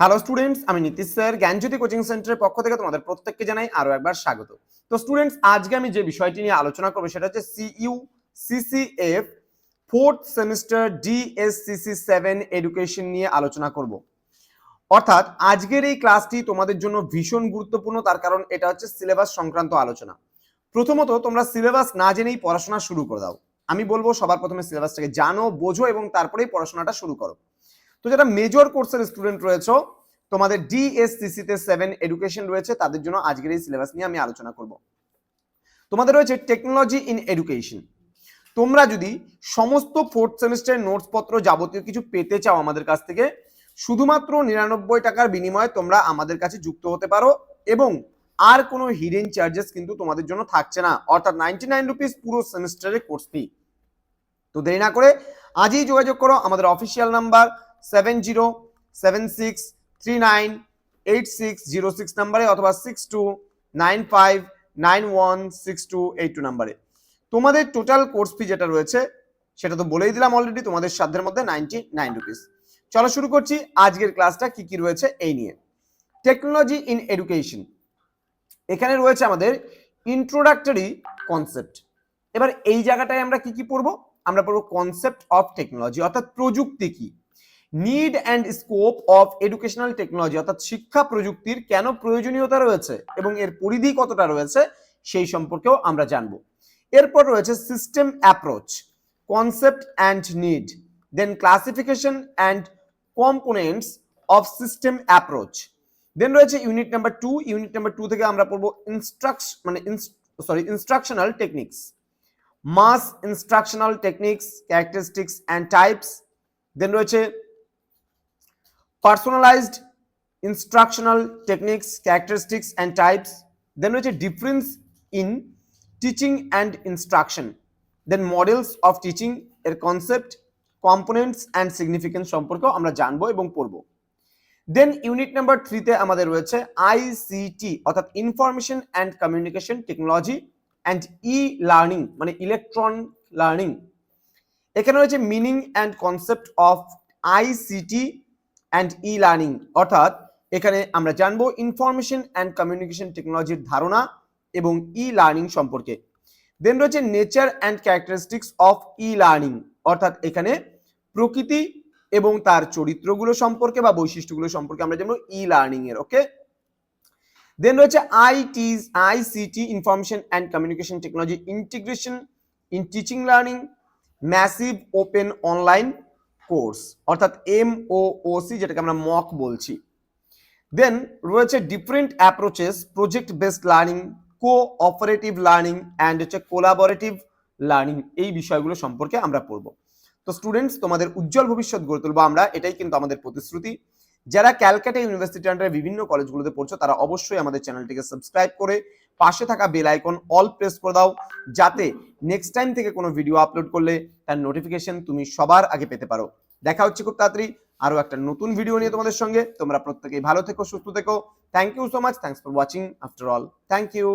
Hello students আমি Nitish sir, জ্ঞানজ্যোতি coaching সেন্টারের পক্ষ থেকে তোমাদের প্রত্যেককে জানাই আরও একবার স্বাগত। তো স্টুডেন্টস আজকে আমি যে বিষয়টি নিয়ে আলোচনা করব সেটা হচ্ছে CU CCF fourth semester DSCC seven education নিয়ে আলোচনা করব। অর্থাৎ আজকের এই ক্লাসটি তোমাদের জন্য ভীষণ গুরুত্বপূর্ণ, তার কারণ এটা হচ্ছে সিলেবাস সংক্রান্ত আলোচনা। প্রথমত, তোমরা সিলেবাস না জেনেই পড়াশোনা শুরু করে দাও। আমি বলব, সবার প্রথমে সিলেবাসটাকে জানো, বোঝো এবং তারপরেই পড়াশোনাটা শুরু করো। তো যারা মেজর কোর্সের স্টুডেন্ট রয়েছে, তোমাদের ডিএসসিসি তে সেভেন এডুকেশন রয়েছে, তাদের জন্য আজকের এই সিলেবাস নিয়ে আমি আলোচনা করব। তোমাদের রয়েছে টেকনোলজি ইন এডুকেশন তোমরা যদি সমস্ত ফোর্থ সেমিস্টারের নোটস পত্র যাবতীয় কিছু পেতে চাও আমাদের কাছ থেকে, শুধুমাত্র নিরানব্বই টাকার বিনিময়ে তোমরা আমাদের কাছে যুক্ত হতে পারো এবং আর কোনো হিডেন চার্জেস কিন্তু তোমাদের জন্য থাকছে না। অর্থাৎ নাইনটি নাইন রুপিস পুরো সেমিস্টারের কোর্স ফি তো দেরি না করে আজই যোগাযোগ করো, আমাদের official number seven zero seven six three nine eight six zero six নাম্বারে অথবা six two nine five nine one six two eight two নাম্বারে। তোমাদের টোটাল কোর্স ফি যেটা রয়েছে, সেটা তো বলেই দিলাম অলরেডি তোমাদের সাধ্যের মধ্যে নাইনটি নাইন রুপিস চলো শুরু করছি আজকের ক্লাসটা কি কি রয়েছে এই নিয়ে। টেকনোলজি ইন এডুকেশন এখানে রয়েছে আমাদের ইন্ট্রোডাক্টরি কনসেপ্ট এবার এই জায়গাটায় আমরা কি কি পড়ব? আমরা পড়ব কনসেপ্ট অফ টেকনোলজি অর্থাৎ প্রযুক্তি কি? Need and scope of educational technology অর্থাৎ শিক্ষা প্রযুক্তির কেন প্রয়োজনীয়তা রয়েছে এবং এর পরিধি কতটা রয়েছে, সেই সম্পর্কেও আমরা জানব। এরপর রয়েছে system approach concept and need then classification and components of system approach then রয়েছে unit number two unit number two থেকে আমরা পড়ব ইনস্ট্রাকশ মানে sorry instructional techniques mass instructional techniques characteristics and types then রয়েছে personalised instructional techniques characteristics and types then রয়েছে difference in teaching and instruction then models of teaching এর concept components and significance সম্পর্কেও আমরা জানব এবং পড়ব। দেন ইউনিট নাম্বার থ্রিতে আমাদের রয়েছে আইসিটি অর্থাৎ information and communication technology and e learning মানে ইলেকট্রন লার্নিং এখানে রয়েছে meaning and concept of ICT and e learning অর্থাৎ এখানে আমরা জানব ইনফরমেশন অ্যান্ড কমিউনিকেশন টেকনোলজির ধারণা এবং ই লার্নিং সম্পর্কে। দেন রয়েছে nature and characteristics of e learning অর্থাৎ এখানে প্রকৃতি এবং তার চরিত্রগুলো সম্পর্কে বা বৈশিষ্ট্যগুলো সম্পর্কে আমরা জানব ই লার্নিং এর ওকে দেন রয়েছে IT ICT information and communication technology integration in teaching learning massive open online course, অর্থাৎ এম ও সি যেটাকে আমরা মক বলছি। দেন রয়েছে different approaches project based learning cooperative learning and হচ্ছে কোলাবরেটিভ লার্নিং এই বিষয়গুলো সম্পর্কে আমরা পড়ব। তো স্টুডেন্টস তোমাদের উজ্জ্বল ভবিষ্যৎ গড়ে তুলবো আমরা, এটাই কিন্তু আমাদের প্রতিশ্রুতি। যারা ক্যালকাটা ইউনিভার্সিটি আন্ডারে বিভিন্ন কলেজগুলোতে পড়ছো, তারা অবশ্যই আমাদের চ্যানেলটিকে সাবস্ক্রাইব করে পাশে থাকা বেল আইকন অল প্রেস করে দাও, যাতে নেক্সট টাইম থেকে কোনো ভিডিও আপলোড করলে তার নোটিফিকেশন তুমি সবার আগে পেতে পারো। দেখা হচ্ছে খুব তাড়াতাড়ি আরও একটা নতুন ভিডিও নিয়ে তোমাদের সঙ্গে। তোমরা প্রত্যেকেই ভালো থেকো, সুস্থ থেকো। Thank you so much thanks for watching after all thank you